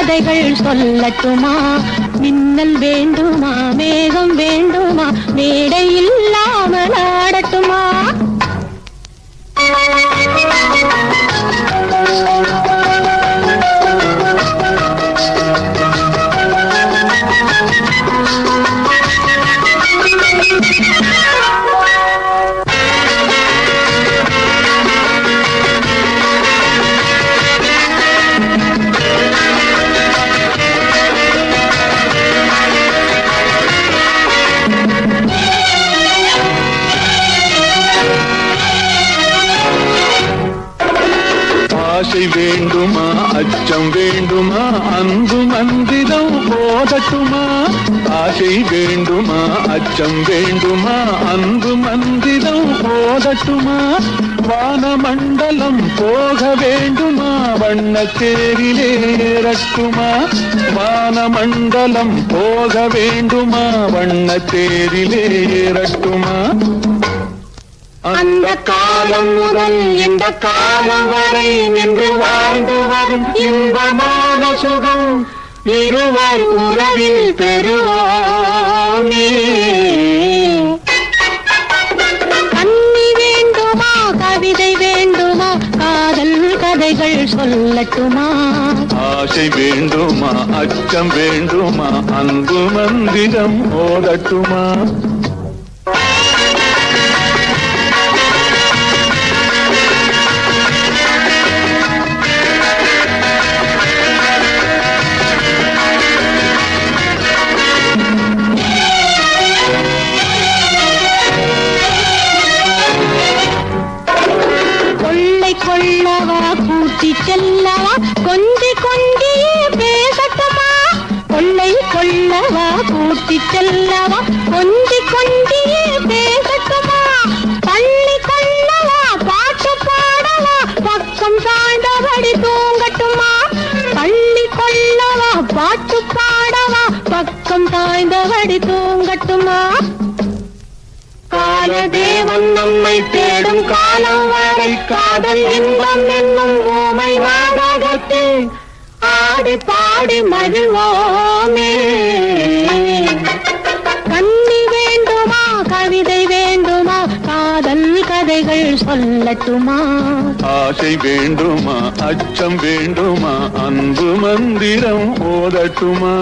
கதைகள் சொல்லட்டுமா? மின்னல் வேண்டுமா? மேகம் வேண்டுமா? மேடை ஆசை வேண்டுமா? அச்சம் வேண்டுமா? அன்பு மந்திரம் போதட்டுமா? ஆசை வேண்டுமா? அச்சம் வேண்டுமா? அன்பு மந்திரம் போதட்டுமா? வானமண்டலம் போக வேண்டுமா? வண்ண தேரிலே ஏறட்டுமா வானமண்டலம் போக வேண்டுமா? வண்ண தேரிலே ஏறட்டுமா அந்த காலம் முதல் இந்த காலம் வரை நின்று வாழ்ந்து வரும் இன்பமான சுகம் இருவர் உறவில் பெறுவோமே. கண்ணி வேண்டுமா கவிதை வேண்டுமா காதல் கதைகள் சொல்லட்டுமா? ஆசை வேண்டுமா அச்சம் வேண்டுமா அன்பு மந்திரம் ஓடட்டுமா செல்லவா கொள்ளவா கூட்டி செல்லவா கொஞ்சி கொஞ்சியே பேசட்டுமா? கொள்ளை கொள்ளவா கூட்டி செல்லவா கொஞ்சி கொஞ்சியே பேசட்டுமா? பள்ளி கொள்ளவா பாட்டு பாடவா பக்கம் சாய்ந்தபடி தூங்கட்டுமா? பள்ளி கொள்ளவா பாட்டு பாடவா பக்கம் சாய்ந்தபடி தூங்கட்டுமா? காலதேவன் நம்மை தேடும் காலம் வரை காதல் இன்பம் என்னும் ஓமை நாடகத்தில் ஆடி பாடி மகிழ்வோமே. கண்ணி வேண்டுமா கவிதை வேண்டுமா காதல் கதைகள் சொல்லட்டுமா? ஆசை வேண்டுமா அச்சம் வேண்டுமா அன்பு மந்திரம் ஓதட்டுமா?